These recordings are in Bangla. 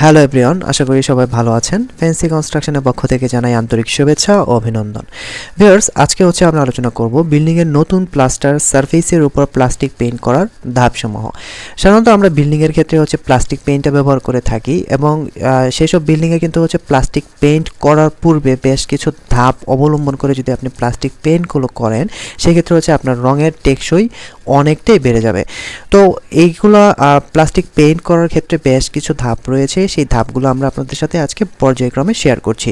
হ্যালো এভরিওয়ান আশা করি সবাই ভালো আছেন। ফ্যান্সি কনস্ট্রাকশনের পক্ষ থেকে জানাই আন্তরিক শুভেচ্ছা ও অভিনন্দন। ভিউয়ার্স আজকে হচ্ছে আমরা আলোচনা করব বিল্ডিংয়ের নতুন প্লাস্টার সারফেসের উপর প্লাস্টিক পেইন্ট করার ধাপসমূহ। সাধারণত আমরা বিল্ডিংয়ের ক্ষেত্রে হচ্ছে প্লাস্টিক পেইন্টটা ব্যবহার করে থাকি এবং সেসব বিল্ডিংয়ে কিন্তু হচ্ছে প্লাস্টিক পেইন্ট করার পূর্বে বেশ কিছু ধাপ অবলম্বন করে যদি আপনি প্লাস্টিক পেইন্টগুলো করেন, সেক্ষেত্রে হচ্ছে আপনার রঙের টেকসই অনেকটাই বেড়ে যাবে। তো এইগুলো প্লাস্টিক পেইন্ট করার ক্ষেত্রে বেশ কিছু ধাপ রয়েছে সেই ধাপগুলো আমরা আপনাদের সাথে আজকে পর্যায়ক্রমে শেয়ার করছি।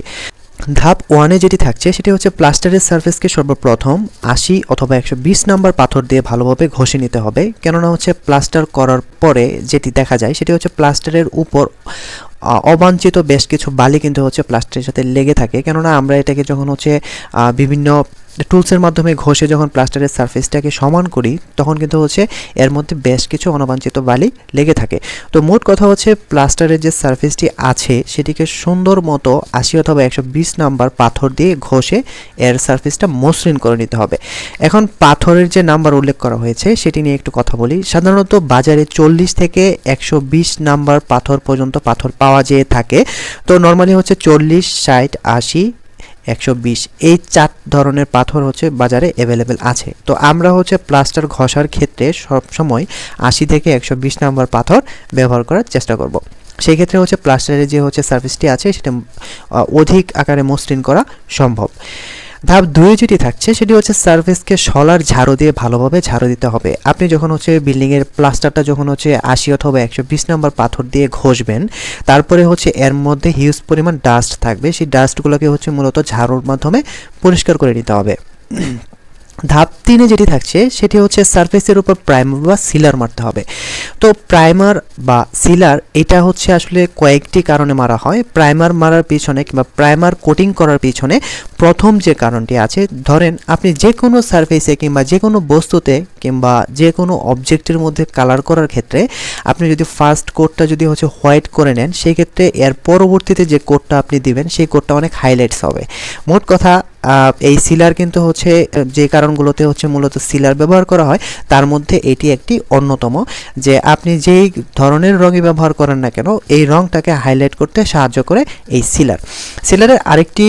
ধাপ ওয়ানে যেটি থাকছে, সেটি হচ্ছে প্লাস্টারের সার্ফেসকে সর্বপ্রথম আশি অথবা একশো বিশ নাম্বার পাথর দিয়ে ভালোভাবে ঘষে নিতে হবে। কেননা হচ্ছে প্লাস্টার করার পরে যেটি দেখা যায়, সেটি হচ্ছে প্লাস্টারের উপর অবাঞ্ছিত বেশ কিছু বালি কিন্তু হচ্ছে প্লাস্টারের সাথে লেগে থাকে। কেননা আমরা এটাকে যখন হচ্ছে বিভিন্ন টুলসের মাধ্যমে ঘষে যখন প্লাস্টারের সারফেসটাকে সমান করি, তখন কিন্তু হচ্ছে এর মধ্যে বেশ কিছু অনাবাঞ্ছিত বালি লেগে থাকে। তো মোট কথা হচ্ছে প্লাস্টারের যে সারফেসটি আছে, সেটিকে সুন্দর মতো আশি অথবা একশো বিশ নাম্বার পাথর দিয়ে ঘষে এর সারফেসটা মসৃণ করে নিতে হবে। এখন পাথরের যে নাম্বার উল্লেখ করা হয়েছে, সেটি নিয়ে একটু কথা বলি। সাধারণত বাজারে চল্লিশ থেকে একশো বিশ নাম্বার পাথর পর্যন্ত পাথর পাওয়া যেয়ে থাকে। তো নর্মালি হচ্ছে চল্লিশ, ষাট, আশি একশো বিশ। এই চার ধরনের পাথর হচ্ছে বাজারে অ্যাভেলেবেল আছে। তো আমরা হচ্ছে প্লাস্টার ঘষার ক্ষেত্রে সবসময় আশি থেকে একশো বিশ নাম্বার পাথর ব্যবহার করার চেষ্টা করব। সেই ক্ষেত্রে হচ্ছে প্লাস্টারের যে হচ্ছে সার্ভিসটি আছে, সেটা অধিক আকারে মসৃণ করা সম্ভব। ধাপ দুয়ে যেটি থাকছে, সেটি হচ্ছে সার্ভিসকে সলার ঝাড়ু দিয়ে ভালোভাবে ঝাড়ু দিতে হবে। আপনি যখন হচ্ছে বিল্ডিংয়ের প্লাস্টারটা যখন হচ্ছে আশি অথবা একশো বিশ নম্বর পাথর দিয়ে ঘষবেন, তারপরে হচ্ছে এর মধ্যে হিউজ পরিমাণ ডাস্ট থাকবে। সেই ডাস্টগুলোকে হচ্ছে মূলত ঝাড়ুর মাধ্যমে পরিষ্কার করে নিতে হবে। ধাপ তিনে যেটি থাকছে, সেটি হচ্ছে সারফেসের উপর প্রাইমার বা সিলার মারতে হবে। তো প্রাইমার বা সিলার এটা হচ্ছে আসলে কয়েকটি কারণে মারা হয়। প্রাইমার মারার পিছনে কিংবা প্রাইমার কোটিং করার পিছনে প্রথম যে কারণটি আছে, ধরেন আপনি যে কোনো সারফেসে কিংবা যে কোনো বস্তুতে কিংবা যে কোনো অবজেক্টের মধ্যে কালার করার ক্ষেত্রে, আপনি যদি ফার্স্ট কোডটা যদি হচ্ছে হোয়াইট করে নেন সেই ক্ষেত্রে এর পরবর্তীতে যে কোডটা আপনি দিবেন, সেই কোডটা অনেক হাইলাইটস হবে। মোট কথা এই সিলার কিন্তু হচ্ছে, যে কারণগুলোতে হচ্ছে মূলত সিলার ব্যবহার করা হয়, তার মধ্যে এটি একটি অন্যতম, যে আপনি যেই ধরনের রঙই ব্যবহার করেন না কেন, এই রঙটাকে হাইলাইট করতে সাহায্য করে এই সিলার। সিলারের আরেকটি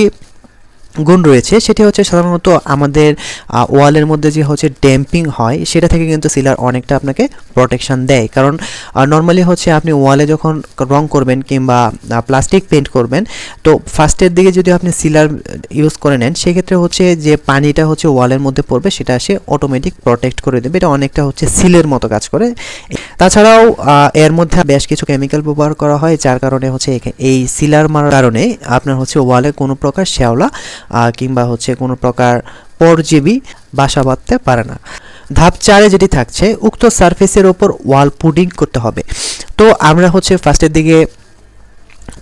গুণ রয়েছে, সেটি হচ্ছে সাধারণত আমাদের ওয়ালের মধ্যে যে হচ্ছে ড্যাম্পিং হয়, সেটা থেকে কিন্তু সিলার অনেকটা আপনাকে প্রোটেকশন দেয়। কারণ নর্মালি হচ্ছে আপনি ওয়ালে যখন রং করবেন কিংবা প্লাস্টিক পেন্ট করবেন, তো ফার্স্টের দিকে যদি আপনি সিলার ইউজ করে নেন, সেক্ষেত্রে হচ্ছে যে পানিটা হচ্ছে ওয়ালের মধ্যে পড়বে, সেটা সে অটোমেটিক প্রোটেক্ট করে দেবে। এটা অনেকটা হচ্ছে সিলের মতো কাজ করে। তাছাড়াও এর মধ্যে বেশ কিছু কেমিক্যাল ব্যবহার করা হয়, যার কারণে হচ্ছে এই সিলার মারার কারণে আপনার হচ্ছে ওয়ালে কোনো প্রকার শ্যাওলা কিংবা হচ্ছে কোনো প্রকার পরজীবী বাসা বাঁধতে পারে না। ধাপ চারে যেটি থাকছে, উক্ত সারফেসের ওপর ওয়াল পুডিং করতে হবে। তো আমরা হচ্ছে ফার্স্টের দিকে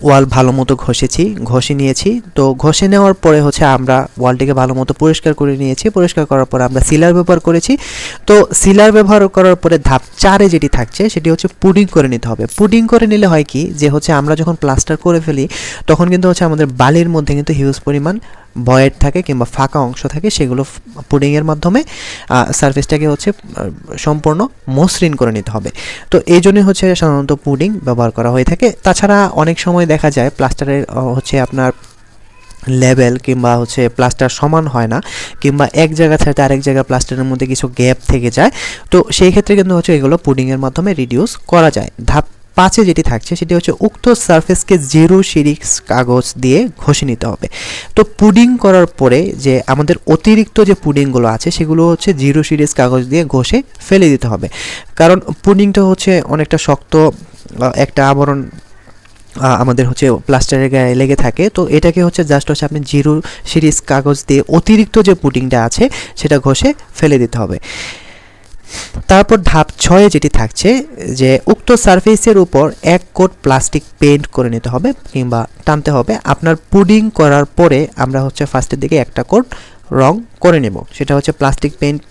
ওয়াল ভালো মতো ঘষেছি, ঘষে নিয়েছি। তো ঘষে নেওয়ার পরে হচ্ছে আমরা ওয়ালটিকে ভালো মতো পরিষ্কার করে নিয়েছি। পরিষ্কার করার পরে আমরা সিলার ব্যবহার করেছি। তো সিলার ব্যবহার করার পরে ধাপ চারে যেটি থাকছে, সেটি হচ্ছে পুডিং করে নিতে হবে। পুডিং করে নিলে হয় কি? যে হচ্ছে আমরা যখন প্লাস্টার করে ফেলি, তখন কিন্তু হচ্ছে আমাদের বালির মধ্যে কিন্তু হিউজ পরিমাণ বয়েড থাকে কিংবা ফাঁকা অংশ থাকে, সেগুলো পুডিংয়ের মাধ্যমে সারফেসটাকে হচ্ছে সম্পূর্ণ মসৃণ করে নিতে হবে। তো এই জন্যই হচ্ছে সাধারণত পুডিং ব্যবহার করা হয়ে থাকে। তাছাড়া অনেক সময় দেখা যায় প্লাস্টারের হচ্ছে আপনার লেভেল কিংবা হচ্ছে প্লাস্টার সমান হয় না, কিংবা এক জায়গা থেকে আরেক জায়গা প্লাস্টারের মধ্যে কিছু গ্যাপ থেকে যায়। তো সেই ক্ষেত্রে কিন্তু হচ্ছে এগুলো পুডিংয়ের মাধ্যমে রিডিউস করা যায়। ধাপ পাঁচে যেটি থাকছে, সেটি হচ্ছে উক্ত সারফেসকে জিরো সিরিক্স কাগজ দিয়ে ঘষে নিতে হবে। তো পুডিং করার পরে যে আমাদের অতিরিক্ত যে পুডিংগুলো আছে, সেগুলো হচ্ছে জিরো সিরিজ কাগজ দিয়ে ঘষে ফেলে দিতে হবে। কারণ পুডিংটা হচ্ছে অনেকটা শক্ত একটা আবরণ আমাদের হচ্ছে প্লাস্টারের গায়ে লেগে থাকে। তো এটাকে হচ্ছে জাস্ট হচ্ছে আপনি জিরো সিরিজ কাগজ দিয়ে অতিরিক্ত যে পুডিংটা আছে, সেটা ঘষে ফেলে দিতে হবে। তারপর ধাপ ছয়ে যেটি থাকছে, যে উক্ত সারফেসের উপর এক কোট প্লাস্টিক পেন্ট করে নিতে হবে কিংবা টানতে হবে। আপনার পুডিং করার পরে আমরা হচ্ছে ফার্স্টের দিকে একটা কোট রং করে নেব। সেটা হচ্ছে প্লাস্টিক পেন্ট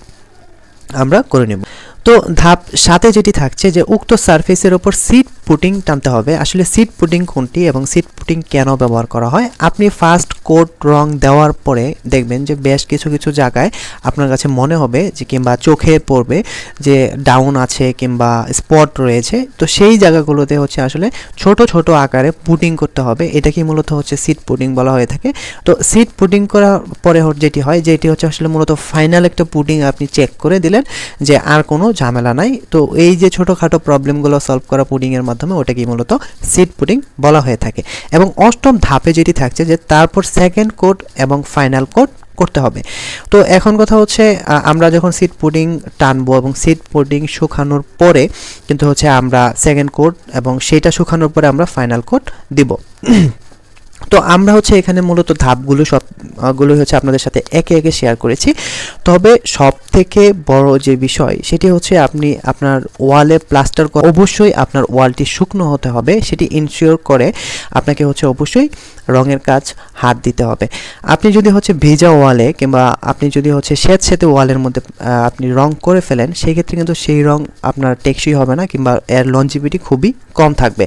আমরা করে নেব। তো ধাপ সাথে যেটি থাকছে যে উক্ত সারফেসের ওপর সিট পুটিং টানতে হবে। আসলে সিট পুটিং কোনটি এবং সিট পুটিং কেন ব্যবহার করা হয়? আপনি ফার্স্ট কোট রং দেওয়ার পরে দেখবেন যে বেশ কিছু কিছু জায়গায় আপনার কাছে মনে হবে যে কিংবা চোখে পড়বে যে ডাউন আছে কিংবা স্পট রয়েছে। তো সেই জায়গাগুলোতে হচ্ছে আসলে ছোট ছোট আকারে পুটিং করতে হবে। এটাকে মূলত হচ্ছে সিট পুটিং বলা হয়ে থাকে। তো সিট পুটিং করার পরে যেটি হয়, যেটি হচ্ছে আসলে মূলত ফাইনাল একটা পুটিং আপনি চেক করে দিলেন যে আর কোনো ঝামেলা নাই। তো এই যে ছোটোখাটো প্রবলেমগুলো সলভ করা পুডিংয়ের মাধ্যমে ওটাকে মূলত সিট পুডিং বলা হয়ে থাকে। এবং অষ্টম ধাপে যেটি থাকছে যে তারপর সেকেন্ড কোড এবং ফাইনাল কোড করতে হবে। তো এখন কথা হচ্ছে আমরা যখন সিট পুডিং টানবো এবং সিট পুডিং শুকানোর পরে কিন্তু হচ্ছে আমরা সেকেন্ড কোড এবং সেটা শুকানোর পরে আমরা ফাইনাল কোড দিব। তো আমরা হচ্ছে এখানে মূলত ধাপগুলো সবগুলোই হচ্ছে আপনাদের সাথে একে একে শেয়ার করেছি। তবে সব থেকে বড় যে বিষয়, সেটি হচ্ছে আপনি আপনার ওয়ালে প্লাস্টার অবশ্যই আপনার ওয়ালটি শুকনো হতে হবে, সেটি ইনশিওর করে আপনাকে হচ্ছে অবশ্যই রঙের কাজ হাত দিতে হবে। আপনি যদি হচ্ছে ভেজা ওয়ালে কিংবা আপনি যদি হচ্ছে স্যাঁত স্যাঁতে ওয়ালের মধ্যে আপনি রং করে ফেলেন, সেই ক্ষেত্রে কিন্তু সেই রং আপনার টেকসই হবে না কিংবা এর লঞ্জিভিটি খুবই কম থাকবে।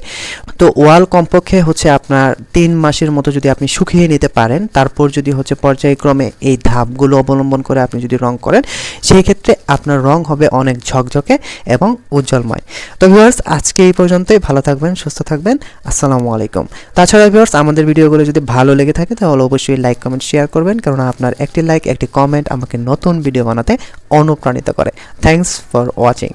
তো ওয়াল কমপক্ষে হচ্ছে আপনার তিন মাসের মতো যদি আপনি শুকিয়ে নিতে পারেন, তারপর যদি হচ্ছে পর্যায়ক্রমে এই ধাপগুলো অবলম্বন করে আপনি যদি রং করেন, সেই ক্ষেত্রে আপনার রং হবে অনেক ঝকঝকে এবং উজ্জ্বলময়। তো ভিউয়ার্স আজকে এই পর্যন্তই। ভালো থাকবেন, সুস্থ থাকবেন। আসসালামু আলাইকুম। তাছাড়া ভিউয়ার্স আমাদের ভিডিওগুলো যদি ভালো লেগে থাকে, তাহলে অবশ্যই লাইক কমেন্ট শেয়ার করবেন। কারণ আপনার একটি লাইক একটি কমেন্ট আমাকে নতুন ভিডিও বানাতে অনুপ্রাণিত করে। Thanks for watching